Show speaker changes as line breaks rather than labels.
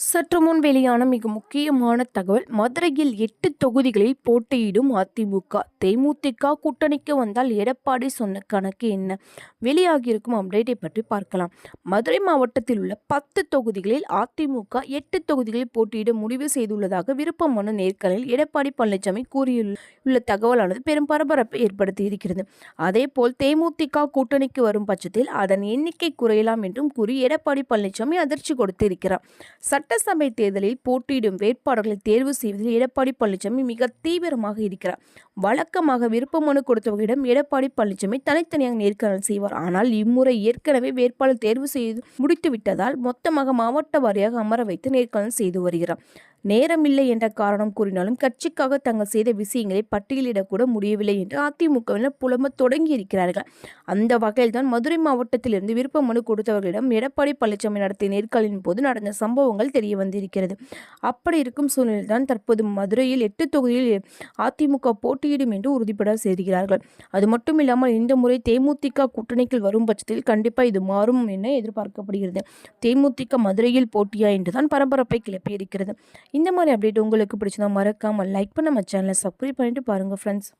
சற்று முன் வெளியான மிக முக்கியமான தகவல் மதுரையில் எட்டு தொகுதிகளில் போட்டியிடும் அதிமுக. தேமுதிக கூட்டணிக்கு வந்தால் எடப்பாடி சொன்ன கணக்கு என்ன? வெளியாகியிருக்கும் அப்டேட்டை பற்றி பார்க்கலாம். மதுரை மாவட்டத்தில் உள்ள பத்து தொகுதிகளில் அதிமுக எட்டு தொகுதிகளில் போட்டியிட முடிவு செய்துள்ளதாக விருப்பமான நேர்காணலில் எடப்பாடி பழனிசாமி கூறியுள்ள தகவலானது பெரும் பரபரப்பை ஏற்படுத்தி இருக்கிறது. அதேபோல் தேமுதிக கூட்டணிக்கு வரும் பட்சத்தில் அதன் எண்ணிக்கை குறையலாம் என்றும் கூறி எடப்பாடி பழனிசாமி அதிர்ச்சி கொடுத்திருக்கிறார். சட்டசபை தேர்தலில் போட்டியிடும் வேட்பாளர்களை தேர்வு செய்வதில் எடப்பாடி பழனிசாமி மிக தீவிரமாக இருக்கிறார். வழக்கமாக விருப்ப மனு கொடுத்தவர்களிடம் எடப்பாடி பழனிசாமி தனித்தனியாக நேர்காணல் செய்வார். ஆனால் இம்முறை ஏற்கனவே வேட்பாளர் தேர்வு செய்து முடித்துவிட்டதால் மொத்தமாக மாவட்ட வாரியாக அமர வைத்து நேர்காணல் செய்து வருகிறார். நேரமில்லை என்ற காரணம் கூறினாலும் கட்சிக்காக தாங்கள் செய்த விஷயங்களை பட்டியலிடக்கூட முடியவில்லை என்று அதிமுகவினர் புலம்ப தொடங்கி இருக்கிறார்கள் அந்த வகையில் தான் மதுரை மாவட்டத்திலிருந்து விருப்ப மனு கொடுத்தவர்களிடம் எடப்பாடி பழனிசாமி நடத்திய நேர்காணலின் போது நடந்த சம்பவங்கள் தெரிய வந்திருக்கிறது அப்படி இருக்கும் சூழ்நிலையில் தான் தற்போது மதுரையில் எட்டு தொகுதியில் அதிமுக போட்டியிடும் என்று உறுதிப்பட செய்கிறார்கள். அது மட்டும் இல்லாமல் இந்த முறை தேமுதிக கூட்டணிக்குள் வரும் பட்சத்தில் கண்டிப்பாக இது மாறும் என எதிர்பார்க்கப்படுகிறது. தேமுதிக மதுரையில் போட்டியா என்றுதான் பரபரப்பை கிளப்பியிருக்கிறது. இந்த மாதிரி அப்டேட் உங்களுக்கு பிடிச்சதா மறக்காமல் லைக் பண்ண நம்ம சேனலை சப்ஸ்கிரைப் பண்ணிட்டு பாருங்கள் ஃப்ரெண்ட்ஸ்